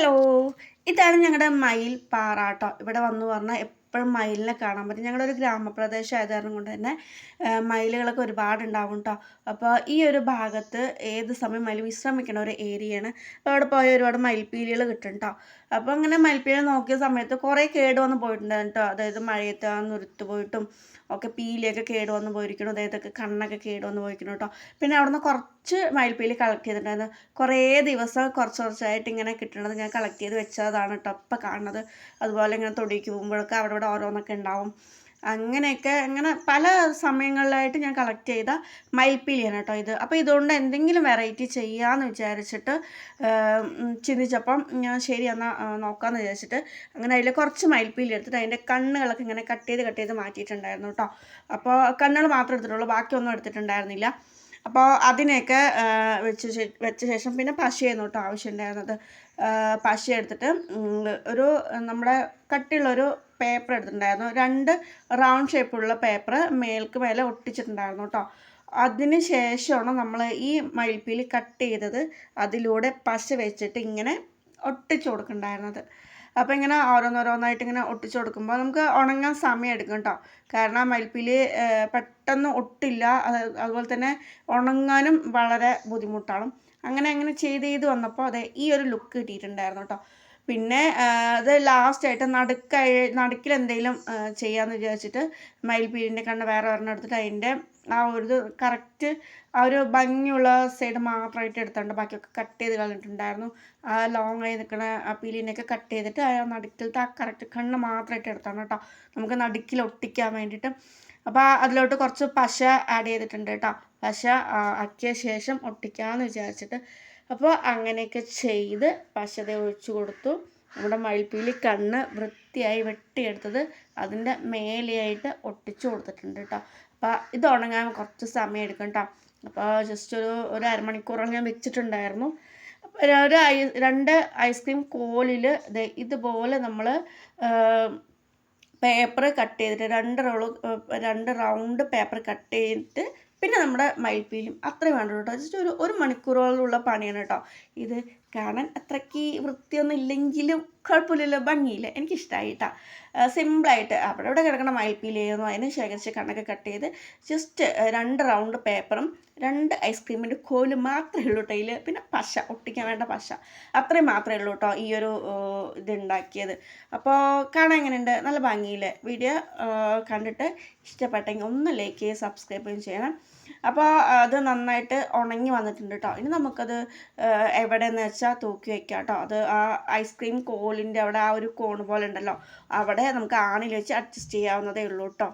Hello ഇതാണ് ഞങ്ങളുടെ മയിൽ പാറാട്ടോ. ഇവിടെ വന്നു പറഞ്ഞാൽ എപ്പോഴും മയിലിനെ കാണാൻ പറ്റും. ഞങ്ങളൊരു ഗ്രാമപ്രദേശം ആയത് കാരണം കൊണ്ട് തന്നെ മയിലുകളൊക്കെ ഒരുപാട് ഉണ്ടാവും കേട്ടോ അപ്പോൾ ഈ ഒരു ഭാഗത്ത് ഏത് സമയം മയിൽ വിശ്രമിക്കണ ഒരു ഏരിയയാണ്. അപ്പോൾ അവിടെ പോയ ഒരുപാട് മയിൽപ്പീലികൾ കിട്ടും കേട്ടോ അപ്പോൾ അങ്ങനെ മയിൽപ്പീലികൾ നോക്കിയ സമയത്ത് കുറേ കേട് വന്ന് പോയിട്ടുണ്ടായിരുന്നു കേട്ടോ അതായത് മഴയത്ത് ആ നുരുത്ത് പോയിട്ടും ഒക്കെ പീലിയൊക്കെ കേട് വന്ന് പോയിരിക്കണം അതായതൊക്കെ കണ്ണൊക്കെ കേട് വന്ന് പോയിരിക്കണം കേട്ടോ പിന്നെ അവിടുന്ന് കുറച്ച് മയിൽപ്പീലി കളക്ട് ചെയ്തിട്ടുണ്ടായിരുന്നു. കുറേ ദിവസം കുറച്ച് കുറച്ചായിട്ട് ഇങ്ങനെ കിട്ടണത് ഞാൻ കളക്ട് ചെയ്ത് വെച്ചതാണ് കേട്ടോ ഇപ്പം കാണുന്നത്. അതുപോലെ ഇങ്ങനെ തൊടിക്ക് പോകുമ്പോഴൊക്കെ അവിടെ ഇവിടെ ഓരോന്നൊക്കെ ഉണ്ടാവും. അങ്ങനെയൊക്കെ അങ്ങനെ പല സമയങ്ങളിലായിട്ട് ഞാൻ കളക്ട് ചെയ്ത മയിൽപ്പീലിയാണ് കേട്ടോ ഇത്. അപ്പോൾ ഇതുകൊണ്ട് എന്തെങ്കിലും വെറൈറ്റി ചെയ്യാമെന്ന് വിചാരിച്ചിട്ട് ചിന്തിച്ചപ്പം ഞാൻ ശരി എന്നാൽ നോക്കാമെന്ന് വിചാരിച്ചിട്ട് അങ്ങനെ അതിൽ കുറച്ച് മയിൽപ്പീലി എടുത്തിട്ട് അതിന്റെ കണ്ണുകളൊക്കെ ഇങ്ങനെ കട്ട് ചെയ്ത് കട്ട് ചെയ്ത് മാറ്റിയിട്ടുണ്ടായിരുന്നു കേട്ടോ. അപ്പോൾ കണ്ണുകൾ മാത്രം എടുത്തിട്ടുള്ളൂ ബാക്കിയൊന്നും എടുത്തിട്ടുണ്ടായിരുന്നില്ല. അപ്പോൾ അതിനെയൊക്കെ വെച്ച് വെച്ച ശേഷം പിന്നെ പശയായിരുന്നു കേട്ടോ ആവശ്യമുണ്ടായിരുന്നത്. പശ എടുത്തിട്ട് ഒരു നമ്മുടെ കട്ടിയുള്ളൊരു പേപ്പർ എടുത്തിട്ടുണ്ടായിരുന്നു. രണ്ട് റൗണ്ട് ഷേപ്പുള്ള പേപ്പർ മേൽക്ക് മേലെ ഒട്ടിച്ചിട്ടുണ്ടായിരുന്നു കേട്ടോ. അതിന് ശേഷമാണ് നമ്മൾ ഈ മയിൽപ്പീലി കട്ട് ചെയ്തത് അതിലൂടെ പശ വെച്ചിട്ട് ഇങ്ങനെ ഒട്ടിച്ചു കൊടുക്കണ്ടായിരുന്നത് അപ്പോൾ ഇങ്ങനെ ഓരോന്നോരോന്നായിട്ട് ഇങ്ങനെ ഒട്ടിച്ചു കൊടുക്കുമ്പോൾ നമുക്ക് ഉണങ്ങാൻ സമയം എടുക്കും കേട്ടോ. കാരണം മയിൽപ്പീലി പെട്ടെന്ന് ഒട്ടില്ല. അത് അതുപോലെ തന്നെ ഉണങ്ങാനും വളരെ ബുദ്ധിമുട്ടാണ്. അങ്ങനെ അങ്ങനെ ചെയ്ത് ചെയ്ത് വന്നപ്പോൾ അതെ ഈ ഒരു ലുക്ക് കിട്ടിയിട്ടുണ്ടായിരുന്നു കേട്ടോ. പിന്നെ അത് ലാസ്റ്റ് ലാസ്റ്റായിട്ട് നടുക്കായി നടുക്കിൽ എന്തെങ്കിലും ചെയ്യാമെന്ന് വിചാരിച്ചിട്ട് മയിൽപ്പീലിന്റെ കണ്ണ് വേറെ ഒരെണ്ണം എടുത്തിട്ട് അതിന്റെ ആ ഒരു കറക്റ്റ് ആ ഒരു ഭംഗിയുള്ള സൈഡ് മാത്രമായിട്ട് എടുത്തുണ്ട് ബാക്കിയൊക്കെ കട്ട് ചെയ്ത് കളഞ്ഞിട്ടുണ്ടായിരുന്നു. ആ ലോങ് ആയി നിൽക്കുന്ന ആ പീലിനെയൊക്കെ കട്ട് ചെയ്തിട്ട് ആ നടുക്കിലത്തെ ആ കറക്റ്റ് കണ്ണ് മാത്രമായിട്ട് എടുത്താണ് കേട്ടോ. നമുക്ക് നടുക്കിൽ ഒട്ടിക്കാൻ വേണ്ടിയിട്ട്. അപ്പോൾ അതിലോട്ട് കുറച്ച് പശ ആഡ് ചെയ്തിട്ടുണ്ട് കേട്ടോ. പശ ആക്കിയ ശേഷം ഒട്ടിക്കാമെന്ന് വിചാരിച്ചിട്ട് അപ്പോൾ അങ്ങനെയൊക്കെ ചെയ്ത് പശത ഒഴിച്ചു കൊടുത്തു. നമ്മുടെ മയിൽപ്പീലി കണ്ണ് വൃത്തിയായി വെട്ടിയെടുത്തത് അതിന്റെ മേലെയായിട്ട് ഒട്ടിച്ചു കൊടുത്തിട്ടുണ്ട് കേട്ടോ. അപ്പോൾ ഇത് ഉണങ്ങാൻ കുറച്ച് സമയം എടുക്കും കേട്ടോ. അപ്പോൾ ജസ്റ്റ് ഒരു ഒരു അരമണിക്കൂറോളം ഞാൻ വെച്ചിട്ടുണ്ടായിരുന്നു. ഒരു ഐ രണ്ട് ഐസ്ക്രീം കോലിൽ ഇതുപോലെ നമ്മൾ പേപ്പർ കട്ട് ചെയ്തിട്ട് രണ്ട് റോൾ രണ്ട് റൗണ്ട് പേപ്പർ കട്ട് ചെയ്തിട്ട് പിന്നെ നമ്മുടെ മയിൽപ്പീലും അത്രയും വേണ്ട കേട്ടോ ജസ്റ്റ് ഒരു ഒരു മണിക്കൂറോളമുള്ള പണിയാണ് കേട്ടോ ഇത് കാണാൻ അത്രയ്ക്ക് വൃത്തിയൊന്നും ഇല്ലെങ്കിലും കുഴപ്പമില്ലല്ലോ ഭംഗിയില്ല. എനിക്കിഷ്ടമായി കേട്ടോ സിമ്പിളായിട്ട് അവിടെ ഇവിടെ കിടക്കുന്ന മയിൽപ്പീലായിരുന്നു അതിന് ശേഖരിച്ച് കണ്ണൊക്കെ കട്ട് ചെയ്ത് ജസ്റ്റ് രണ്ട് റൗണ്ട് പേപ്പറും രണ്ട് ഐസ്ക്രീമിന്റെ കോൽ മാത്രമേ ഉള്ളൂ കേട്ടോ ഇതിൽ പിന്നെ പശ ഒട്ടിക്കാൻ വേണ്ട പശ. അത്രയും മാത്രമേ ഉള്ളൂ കേട്ടോ ഈ ഒരു ഇതുണ്ടാക്കിയത്. അപ്പോൾ കാണാൻ എങ്ങനെയുണ്ട്? നല്ല ഭംഗിയില്ലേ വീഡിയോ കണ്ടിട്ട് ഇഷ്ടപ്പെട്ടെങ്കിൽ ഒന്ന് ലൈക്ക് ചെയ്യുക സബ്സ്ക്രൈബ് ചെയ്യണം. അപ്പോൾ അത് നന്നായിട്ട് ഉണങ്ങി വന്നിട്ടുണ്ട് കേട്ടോ. ഇനി നമുക്കത് എവിടെയെന്ന് വെച്ചാൽ തൂക്കി വെക്കാം കേട്ടോ. അത് ആ ഐസ്ക്രീം കോലിന്റെ അവിടെ ആ ഒരു കോൺ പോലെ ഉണ്ടല്ലോ. അവിടെ നമുക്ക് ആണിൽ വെച്ച് അഡ്ജസ്റ്റ് ചെയ്യാവുന്നതേ ഉള്ളൂ കേട്ടോ.